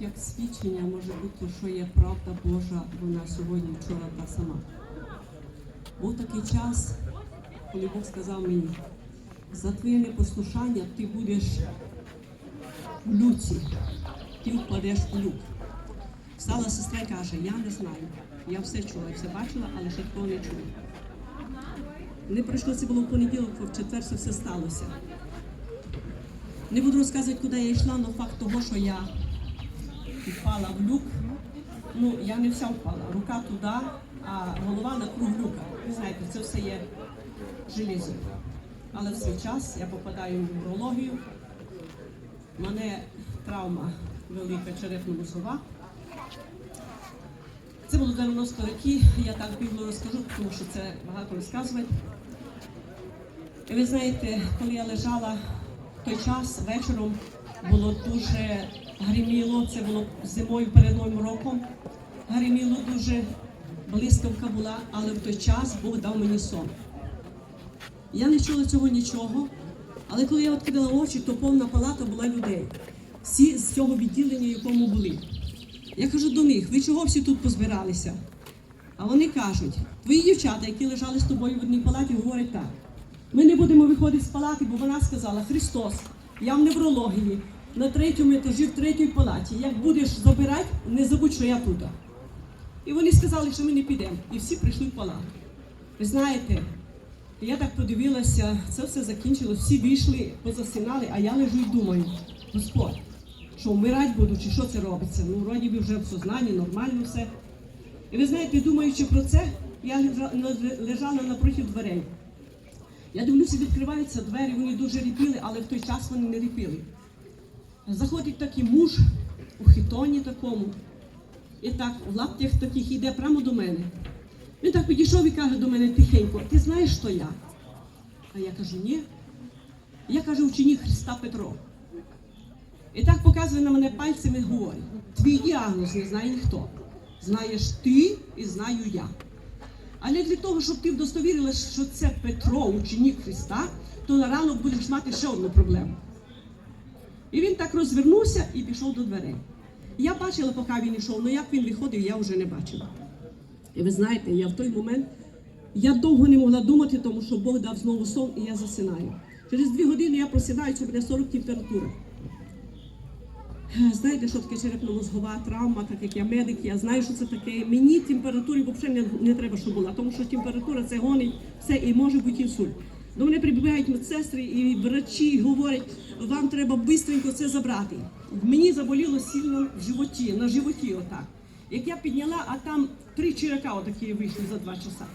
Як свідчення може бути, що є правда Божа, вона сьогодні, вчора та сама. Був такий час, коли Бог сказав мені, за твоє непослушання ти будеш в люці, ти впадеш в люк. Стала сестра і каже, я не знаю. Я все чула, все бачила, але ще такого не чула. Не пройшло це було в понеділок, в четвер все сталося. Не буду розказувати, куди я йшла, але факт того, що я впала в люк. Ну, я не вся впала. Рука туди, а голова на круг люка. Ви знаєте, це все є желізо. Але в свій час я попадаю в неврологію. У мене травма велика черепно-мозгова. Це було 90 роки, я так бігло розкажу, тому що це багато розказувати. І ви знаєте, коли я лежала в той час вечором, було дуже гриміло, це було зимою перед Новим роком. Гриміло дуже, блискавка була, але в той час Бог дав мені сон. Я не чула цього нічого, але коли я відкрила очі, то повна палата була людей. Всі з цього відділення, якому були. Я кажу до них, ви чого всі тут позбиралися? А вони кажуть, твої дівчата, які лежали з тобою в одній палаті, говорять так. Ми не будемо виходити з палати, бо вона сказала, Христос, я в неврології, на третьому етажі, в третій палаті. Як будеш забирати, не забудь, що я тут. І вони сказали, що ми не підемо. І всі прийшли в палату. Ви знаєте, я так подивилася, це все закінчилось, всі вийшли, позасинали, а я лежу і думаю, Господь, що вмирать буду, чи що це робиться? Ну, вроді би вже в сознанні, нормально все. І ви знаєте, думаючи про це, я лежала напроти дверей. Я дивлюся, відкриваються двері, вони дуже ріпіли, але в той час вони не ріпіли. Заходить такий муж у хітоні такому, і так в лаптях таких іде прямо до мене. Він так підійшов і каже до мене тихенько, ти знаєш, що я? А я кажу, ні. Я кажу, ученик Христа Петро. І так показує на мене пальцем і говорить, твій діагноз не знає ніхто. Знаєш ти і знаю я. Але для того, щоб ти вдостовірила, що це Петро, ученик Христа, то на ранок будеш мати ще одну проблему. І він так розвернувся і пішов до дверей. Я бачила, поки він йшов, але як він виходив, я вже не бачила. І ви знаєте, я в той момент я довго не могла думати, тому що Бог дав знову сон, і я засинаю. Через дві години я просинаю, це буде 40 температура. Е, Знаєте, що таке черепно-мозгова травма, так як я медик, я знаю, що це таке. Мені температури взагалі не, не треба, щоб була, тому що температура це гонить все і може бути інсульт. До мене прибігають медсестри і врачі і говорять, вам треба швидко це забрати. Мені заболіло сильно в животі, на животі отак. Як я підняла, а там три чирака отакі вийшли за два часа.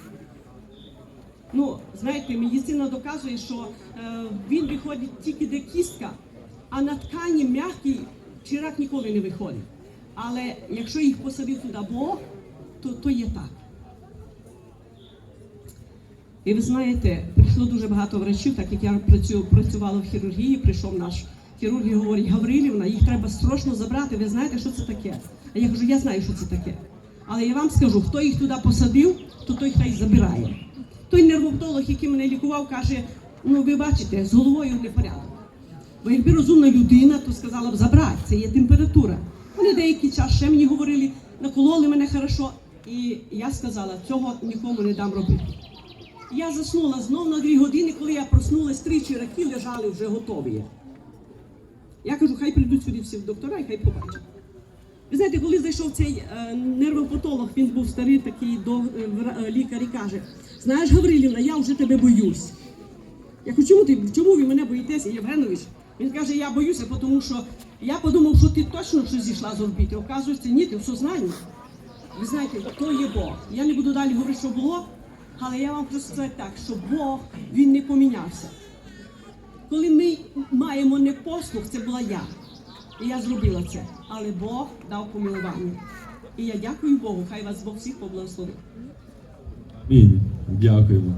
Ну, знаєте, медицина доказує, що е, він виходить тільки де кістка, а на ткані м'який чирак ніколи не виходить. Але якщо їх посадив туди Бог, то, то є так. І ви знаєте, прийшло дуже багато врачів, так як я працю, працювала в хірургії, прийшов наш хірург і говорить, Гаврилівна, їх треба срочно забрати, ви знаєте, що це таке? А я кажу, я знаю, що це таке. Але я вам скажу, хто їх туди посадив, то той хай забирає. Той нервовтолог, який мене лікував, каже, ну ви бачите, з головою не порядок. Бо якби розумна людина, то сказала б забрати, це є температура. Вони деякий час ще мені говорили, накололи мене хорошо, і я сказала, цього нікому не дам робити. Я заснула знов на дві години, коли я проснулась, три чираки лежали вже готові. Я кажу, хай прийдуть сюди всі доктора і хай побачать. Ви знаєте, коли зайшов цей е, нервопатолог, він був старий такий до, е, е, лікар і каже, знаєш, Гаврилівна, я вже тебе боюсь. Я кажу, чому ти чому ви мене боїтеся, Євгенович? Він каже, я боюся, тому що я подумав, що ти точно щось зійшла з орбіти. Оказується, ні, ти в сознанні. Ви знаєте, то є Бог. Я не буду далі говорити, що було, але я вам хочу сказати так, що Бог він не помінявся. Коли ми маємо непослух, це була я. І я зробила це. Але Бог дав помилування. І я дякую Богу, хай вас Бог всіх поблагословить. Амінь. Дякуємо.